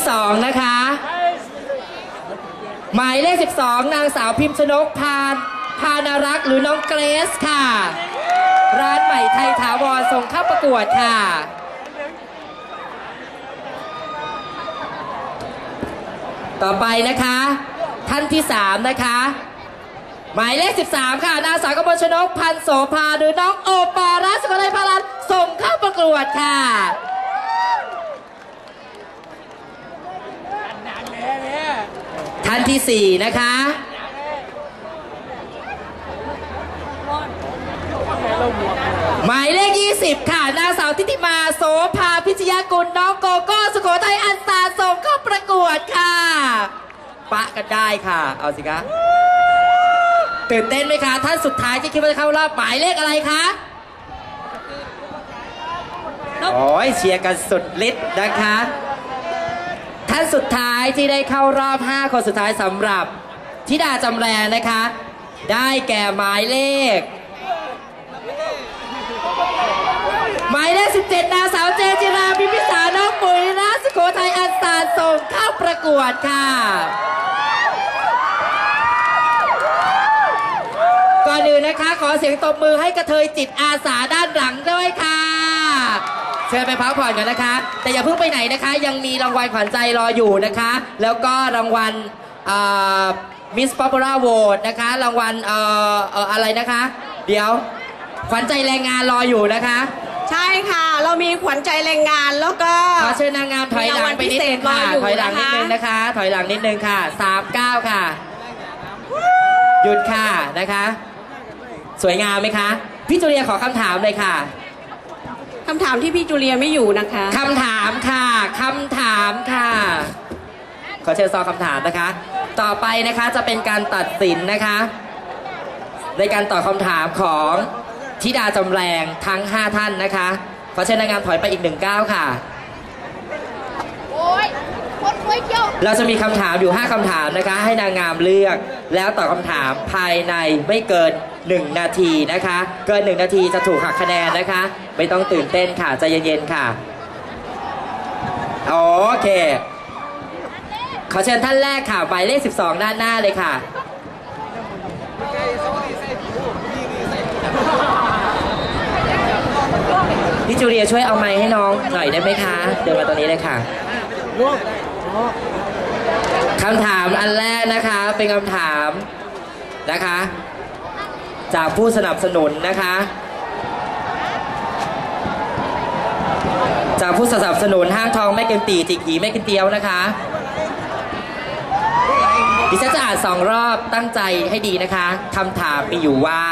ที่สองนะคะ หมายเลข 12 นางสาวพิมพ์ชนกพานพานารักษ์หรือน้องเกรซค่ะ ร้านใหม่ไทยถาวรส่งเข้าประกวดค่ะ ต่อไปนะคะ ท่านที่ 3 นะคะ หมายเลข 13 ค่ะ นางสาวกมลชนกพันโสภาหรือน้องโอปอรัสกลัยพารันส่งเข้าประกวดค่ะ ท่านที่4นะคะหมายเลข 20 ค่ะ นางสาวทิติมาโสภาพิชยากุลน้องโกโก้สุโขทัยอันสาส่งเข้าประกวดค่ะ ปะกันได้ค่ะ เอาสิคะตื่นเต้นไหมคะท่านสุดท้ายที่คิดว่าจะเข้ารอบหมายเลขอะไรคะโอ้ยเชียร์กันสุดฤทธิ์นะคะานสุดท้ายที่ได้เข้ารอบ 5 คนสุดท้ายสำหรับธิดาจำแรงนะคะ ได้แก่หมายเลข หมายเลข 17 นางสาวเจนจิราพิมพิสาน้องปุ๋ยราสุโขทัยอันสารส่งเข้าประกวดค่ะก่อนอื่นนะคะ ขอเสียงตบมือให้กระเทยจิตอาสาด้านหลังด้วยค่ะ เชิญไปพักผ่อนกันนะคะ แต่อย่าเพิ่งไปไหนนะคะ ยังมีรางวัลขวัญใจรออยู่นะคะ แล้วก็รางวัลมิสป๊อปปูล่าโหวตนะคะ รางวัลเอ่อเอ่ออะไรนะคะ เดี๋ยวขวัญใจแรงงานรออยู่นะคะใช่ค่ะ เรามีขวัญใจแรงงานแล้วก็ขอเชิญนางงามถอยหลังไปนิดนึงค่ะมีรางวัลพิเศษรออยู่ถอยหลังนิดนึงนะคะนะคะ ถอยหลังนิดนึงค่ะสามเก้าค่ะ หยุดค่ะนะคะ สวยงามไหมคะ พี่จุเลียขอคำถามเลยค่ะ คำถามที่พี่จูเลียไม่อยู่นะคะคำถามค่ะคำถามค่ะ ขอเชิญซองคำถามนะคะ ต่อไปนะคะจะเป็นการตัดสินนะคะ ในการตอบคำถามของธิดาจำแรงทั้ง 5 ท่านนะคะ ขอเชิญนางงามถอยไปอีกหนึ่งก้าวค่ะ โอ้ยคนรวย เราจะมีคำถามอยู่ 5คำถามนะคะ ให้นางงามเลือก แล้วตอบคำถามภายในไม่เกิน 1 นาทีนะคะ เกิน 1 นาทีจะถูกหักคะแนนนะคะ ไม่ต้องตื่นเต้นค่ะใจเย็นๆค่ะ โอเค ขอเชิญท่านแรกค่ะหมายเลข 12 ด้านหน้าเลยค่ะ พี่จูเลียช่วยเอาไม้ให้น้องหน่อยได้ไหมคะ เดินมาตรงนี้เลยค่ะ คำถามอันแรกนะคะ เป็นคำถามนะคะ จากผู้สนับสนุนนะคะ จากผู้สนับสนุนห้างทองไม่กินตีจิกหีไม่กินเตียวนะคะดิฉันจะอ่านสองรอบตั้งใจให้ดีนะคะคำถามมีอยู่ว่า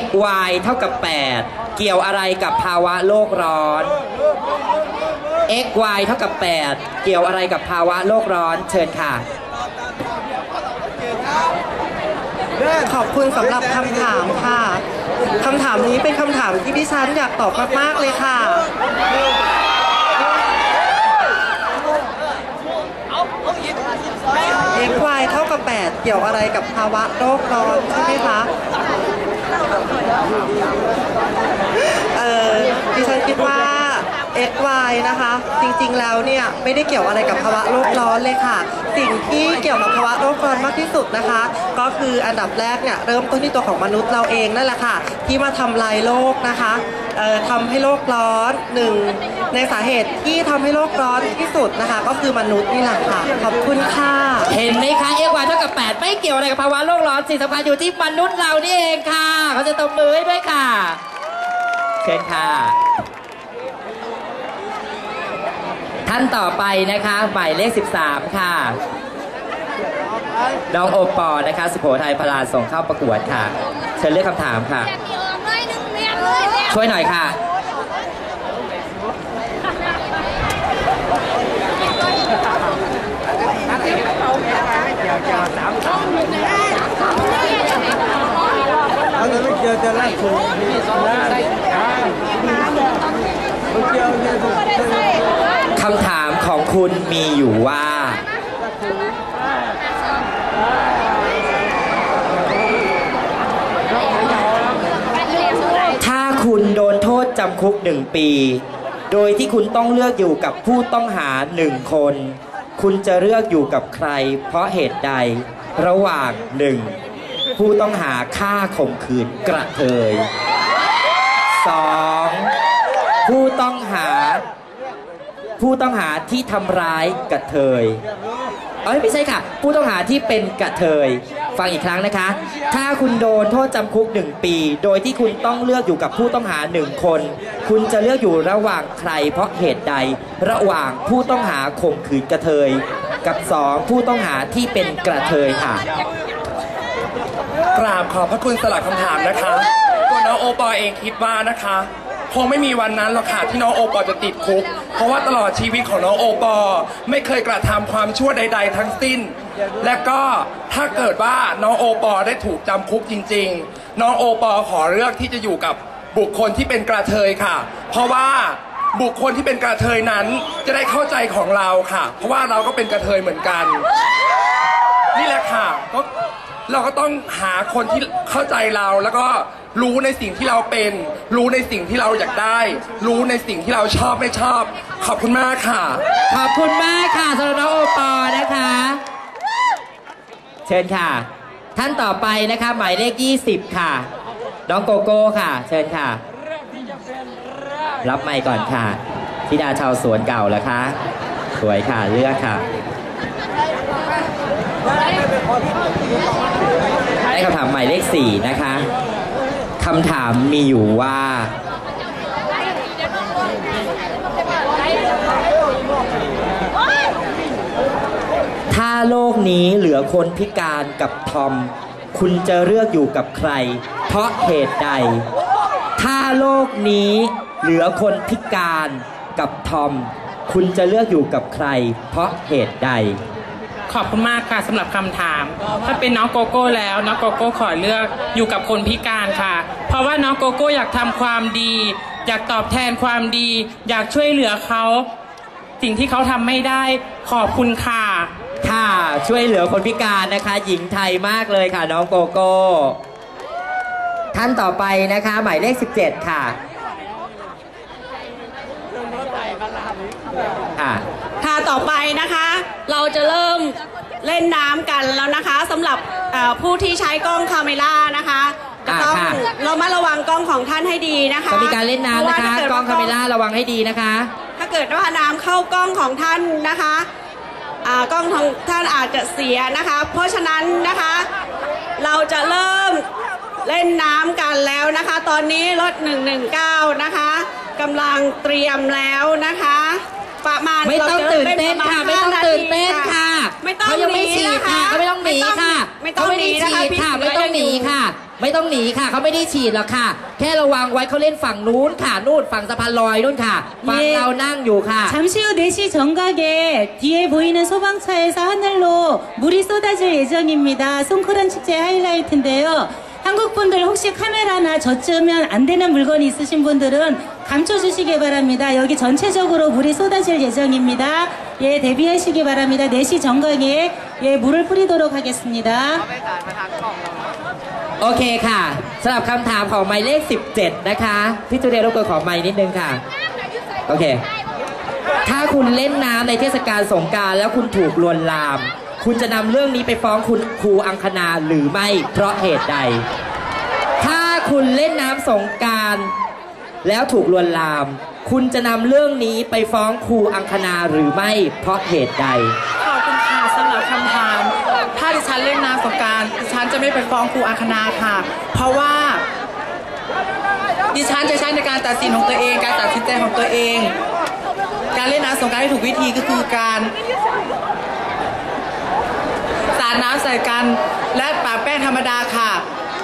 x y เท่ากับ 8 เกี่ยวอะไรกับภาวะโลกร้อน x y เท่ากับ 8 เกี่ยวอะไรกับภาวะโลกร้อนเชิญค่ะ ขอบคุณสำหรับคำถามค่ะคำถามนี้เป็นคำถามที่ดิฉันอยากตอบมาก ๆ เลยค่ะ x y เท่ากับ 8 เกี่ยวอะไรกับภาวะโลกร้อนใช่ไหมคะ เอ่อดิฉันคิดว่า x y นะคะ จริงๆแล้วเนี่ยไม่ได้เกี่ยวอะไรกับภาวะโลกร้อนเลยค่ะ สิ่งที่เกี่ยวกับภาวะโลกร้อนมากที่สุดนะคะ ก็คืออันดับแรกเนี่ยเริ่มต้นที่ตัวของมนุษย์เราเองนั่นแหละค่ะ ที่มาทำลายโลกนะคะทำให้โลกร้อนหนึ่งในสาเหตุที่ทำให้โลกร้อนที่สุดนะคะ ก็คือมนุษย์นี่แหละค่ะขอบคุณค่ะเห็นไหมคะ x y เท่ากับ 8 ไม่เกี่ยวอะไรกับภาวะโลกร้อนสิ่งสำคัญอยู่ที่มนุษย์เรานี่เองค่ะเขาจะตบมือให้ด้วยค่ะเชิญค่ะ ท่านต่อไปนะคะหมายเลข 13 ค่ะ น้องโอปอนะคะ สุโขทัยพลาส่งเข้าประกวดค่ะ เชิญเลือกคำถามค่ะแม่พี่ออมเลยหนึ่งแม่เลยแม่ช่วยหน่อยค่ะอันนั้นไม่เกี่ยวจะไล่ถูกนะไม่เกี่ยวเนี่ยคำถามของ คุณมีอยู่ว่า ถ้าคุณโดนโทษจำคุกหนึ่งปี โดยที่คุณต้องเลือกอยู่กับผู้ต้องหาหนึ่งคน คุณจะเลือกอยู่กับใคร เพราะเหตุใด ระหว่างหนึ่งผู้ต้องหาฆ่าข่มขืนกระเทยสองผู้ต้องหา ผู้ต้องหาที่ทำร้ายกระเทยเอ้ยไม่ใช่ค่ะ ผู้ต้องหาที่เป็นกระเทย ฟังอีกครั้งนะคะ ถ้าคุณโดนโทษจำคุกหนึ่งปี โดยที่คุณต้องเลือกอยู่กับผู้ต้องหาหนึ่งคน คุณจะเลือกอยู่ระหว่างใครเพราะเหตุใด ระหว่างผู้ต้องหาข่มขืนกระเทย กับสองผู้ต้องหาที่เป็นกระเทยค่ะกราบขอบพระคุณสลับคำถามนะคะตัวน้องโอปอเองคิดว่านะคะ คงไม่มีวันนั้นหรอกค่ะที่น้องโอปอจะติดคุก เพราะว่าตลอดชีวิตของน้องโอปอไม่เคยกระทำความชั่วใด ๆ ทั้งสิ้น และก็ถ้าเกิดว่าน้องโอปอได้ถูกจำคุกจริง ๆ น้องโอปอขอเลือกที่จะอยู่กับบุคคลที่เป็นกระเทยค่ะ เพราะว่าบุคคลที่เป็นกระเทยนั้นจะได้เข้าใจของเราค่ะ เพราะว่าเราก็เป็นกระเทยเหมือนกัน นี่แหละค่ะก็ เราก็ต้องหาคนที่เข้าใจเราแล้วก็รู้ในสิ่งที่เราเป็น รู้ในสิ่งที่เราอยากได้ รู้ในสิ่งที่เราชอบไม่ชอบ ขอบคุณมากค่ะ ขอบคุณมากค่ะสำหรับน้องโอปอนะคะ เชิญค่ะ ท่านต่อไปนะคะ หมายเลข 20 ค่ะ น้องโกโก้ค่ะ เชิญค่ะ รับไม่ก่อนค่ะธิดาชาวสวนเก่าเหรอคะ สวยค่ะเลือกค่ะ ได้คำถามหมายเลข4นะคะคำถามมีอยู่ว่า ถ้าโลกนี้เหลือคนพิการกับทอม คุณจะเลือกอยู่กับใคร เพราะเหตุใด ถ้าโลกนี้เหลือคนพิการกับทอม คุณจะเลือกอยู่กับใคร เพราะเหตุใด ขอบคุณมากค่ะสำหรับคำถาม ถ้าเป็นน้องโกโก้แล้วน้องโกโก้ขอเลือกอยู่กับคนพิการค่ะ เพราะว่าน้องโกโก้อยากทำความดี อยากตอบแทนความดี อยากช่วยเหลือเขา สิ่งที่เขาทำไม่ได้ขอบคุณค่ะ ค่ะช่วยเหลือคนพิการนะคะ หญิงไทยมากเลยค่ะ น้องโกโก้ท่านต่อไปนะคะ หมายเลข 17 ค่ะค่ะค่ะต่อไปนะคะ เราจะเริ่มเล่นน้ำกันแล้วนะคะสำหรับเอ่อผู้ที่ใช้กล้องคาเมล่านะคะจะต้องอ่าค่ะเรามาระวังกล้องของท่านให้ดีนะคะจะมีการเล่นน้ำนะคะพราว่าถ้าเดกล้องว่คาเมล่าระวังให้ดีนะคะ ถ้าเกิดว่าน้ำเข้ากล้องของท่านนะคะอ่ากล้องของท่านอาจจะเสียนะคะ เพราะฉะนั้นนะคะ เราจะเริ่มเล่นน้ำกันแล้วนะคะ ตอนนี้รถ 119 นะคะกำลังเตรียมแล้วนะคะ ประมาณ ไม่ต้อง ราจะ ตื่นเต้น ล่ ค่ะ ปร ไม่ มาณ ต้อง ห้า ตื่น าที เต้นค่ะ ไม่ต้อง เขายังไม่ หนี ฉีด นะคะ ค่ะเขาไม่ต้องหนีค่ะ ไม่ต้อง เขาไม่ หนี ได้ นะคะ ฉีด พี่ ค่ะ เสื ไม่ต้องหนี ยังยู่ ค่ะ ไม่ต้องหนีค่ะเขาไม่ได้ฉีดหรอกค่ะ แค่ระวังไว้เขาเล่นฝั่งนู้นค่ะนู่นฝั่งสะพานลอยนู่นค่ะฝั่ง 예 เรานั่งอยู่ค่ะ 잠시 후 4시 정각에 뒤에 보이는 소방차에서 하늘로 물이 쏟아질 예정입니다. 송크란 축제 하이라이트인데요. 한국 분들 혹시 카메라나 젖으면 안 되는 물건이 있으신 분들은 감춰주시기 바랍니다. 여기 전체적으로 물이 쏟아질 예정입니다. 예, 대비하시기 바랍니다. 4시 정각에 예, 물을 뿌리도록 하겠습니다. โอเคค่ะสำหรับคำถามของหมายเลข 17 นะคะพี่จูเดียรบกวนขอไมค์นิดนึงค่ะ โอเค ถ้าคุณเล่นน้ำในเทศกาลสงกรารแล้วคุณถูกลวนลาม คุณจะนำเรื่องนี้ไปฟ้องคุณครูอังคณาหรือไม่เพราะเหตุใด ถ้าคุณเล่นน้ำสงการแล้วถูกลวนลาม คุณจะนำเรื่องนี้ไปฟ้องครูอังคณาหรือไม่เพราะเหตุใด ขอบคุณค่ะสำหรับคำถาม ถ้าดิฉันเล่นน้ำสงการดิฉันจะไม่ไปฟ้องครูอาคณาค่ะ เพราะว่าดิฉันจะใช้ในการตัดสินของตัวเอง การตัดสินใจของตัวเอง การเล่นน้ำสงการที่ถูกวิธีก็คือการ ดน้ำใส่กัน และปาแป้งธรรมดาค่ะ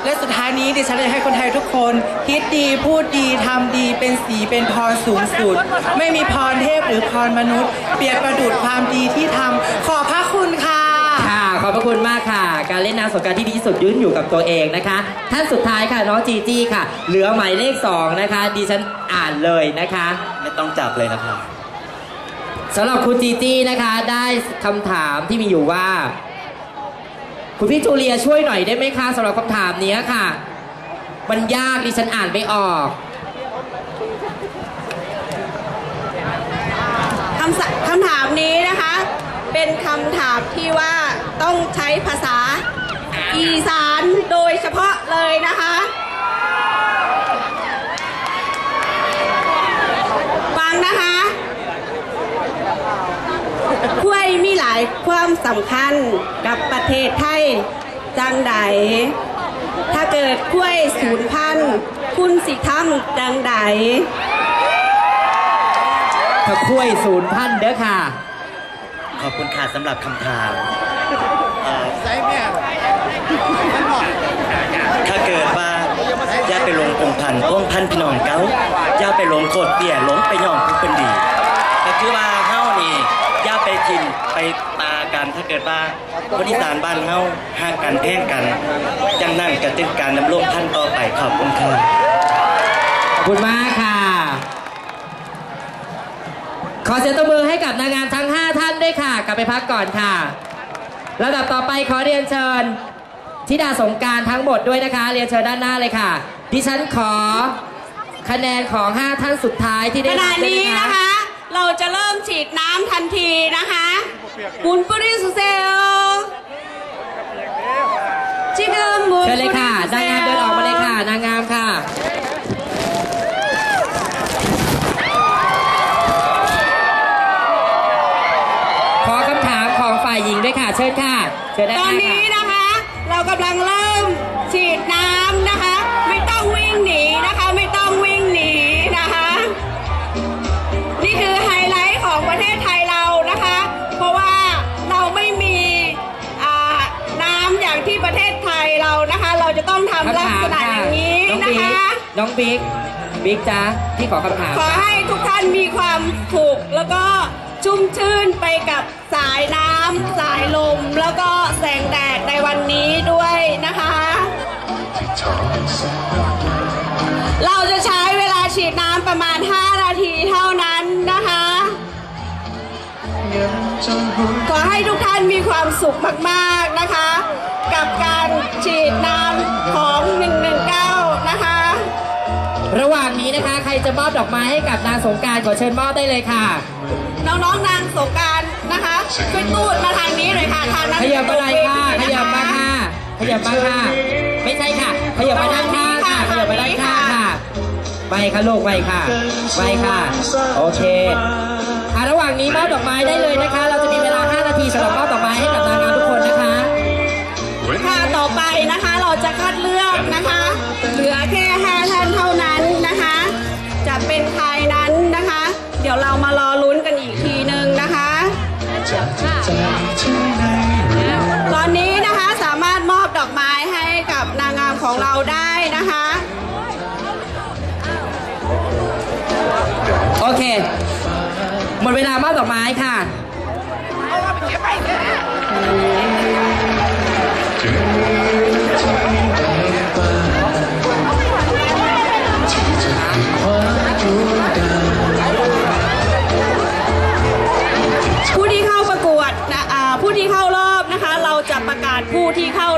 และสุดท้ายนี้ดิฉันจะให้คนไทยทุกคน คิดดีพูดดีทำดีเป็นสีเป็นพรสูงสุด ไม่มีพรเทพหรือพรมนุษย์ เปรียบประดุดความดีที่ทำขอบพระคุณค่ะ ค่ะขอบพระคุณมากค่ะ การเล่นน้ำสงกรารที่ดีที่สุดยืนอยู่กับตัวเองนะคะท่านสุดท้ายค่ะน้องจีจี้ค่ะ เหลือหมายเลขสองนะคะดิฉันอ่านเลยนะคะ ไม่ต้องจับเลยนะครับ สำหรับคุณจีจี้นะคะได้คำถามที่มีอยู่ว่า คุณพี่จูเลียช่วยหน่อยได้ไหมคะสำหรับคำถามนี้ค่ะ มันยากดิฉันอ่านไม่ออกคำคำถามนี้นะคะ เป็นคำถามที่ว่าต้องใช้ภาษาอีสานโดยเฉพาะเลยนะคะ ฟังนะคะกล้วยมีหลาย ความสำคัญกับประเทศไทยจังใด ถ้าเกิดกล้วยสูญพันธุ์คุณสิทำจังใดถ้าคุยศูนย์พันเด้อค่ะ ขอบคุณค่ะสำหรับคำถามเอ่อถ้าเกิดว่าอย่าไปหลงองค์พันพ้องพันพี่น้องเก้าอย่าไปหลงโคตรเปี่ยหลงไปย่องผู้เป็นดี ก็คือว่าเฮานี่อย่าไปทินไปตา กันถ้าเกิดว่าคนอีสานบ้านเฮาห่างกันแพ่งกันจังนั่นกระตึกการดำรงพันต่อไปขอบคุณค่ะขอบคุณมากค่ะ ขอเสียงตบมือให้กับนางงามทั้ง 5 ท่านด้วยค่ะ กลับไปพักก่อนค่ะลำดับต่อไปขอเรียนเชิญธิดาสงกรารทั้งหมดด้วยนะคะ เรียนเชิญด้านหน้าเลยค่ะ ดิฉันขอคะแนนของ 5 ท่านสุดท้ายที่ขได้ณะรับด้วยนี้นะคะ เราจะเริ่มฉีดน้ำทันทีนะคะ บุนปุริสุเซลจิกเกอร์บุนเชิญเลยค่ะ นางงามเดินออกมาเลยค่ะ นางงามค่ะ ขอคำถามของฝ่ายหญิงด้วยค่ะ เชิญค่ะ เชิญด้านตหอนน้านี้ค่ะนะคะ เรากำลังเริ่มฉีดน้ำนะคะ ไม่ต้องวิ่งหนีนะคะ ไม่ต้องวิ่ง ต้องทำลักษณะอย่างนี้น้องนะบิ๊กคะ น้องบิ๊กบิ๊กจ้าพี่ขอคำถามขอให้ทุกท่านมีความสุขแล้วก็ชุ่มชื่นไปกับสายน้ำสายลม แล้วก็แสงแดดในวันนี้ด้วยนะคะ เราจะใช้เวลาฉีดน้ำประมาณ 5 นาทีเท่านั้นนะคะ ขอให้ทุกท่านมีความสุขมาก ๆ นะคะ กับการฉีดน้ำ จะมอบดอกไม้ให้กับนางสงกรารขอเชิญมอบได้เลยค่ะ น้องๆนางสงกรารนะคะช่วยตูดมาทางนี้หน่อยค่ะทางนั้นขยับมาหน่อยค่ะขยับมาค่ะขยับมาค่ะ ไม่ใช่ค่ะ ขยับมาด้านข้างค่ะขยับมาด้านข้างค่ะไปค่ะลูกไปค่ะไปค่ะ โอเคอะระหว่างนี้มอบดอกไม้ได้เลยนะคะ เราจะมีเวลา 5 นาทีสำหรับมอบดอกไม้ให้กับารอลุ้นกันอีกทีหนึ่งนะคะ ตอนนี้นะคะสามารถมอบดอกไม้ให้กับนางงามของเราได้นะคะ โอเค หมดเวลามอบดอกไม้ค่ะ 好，谢谢。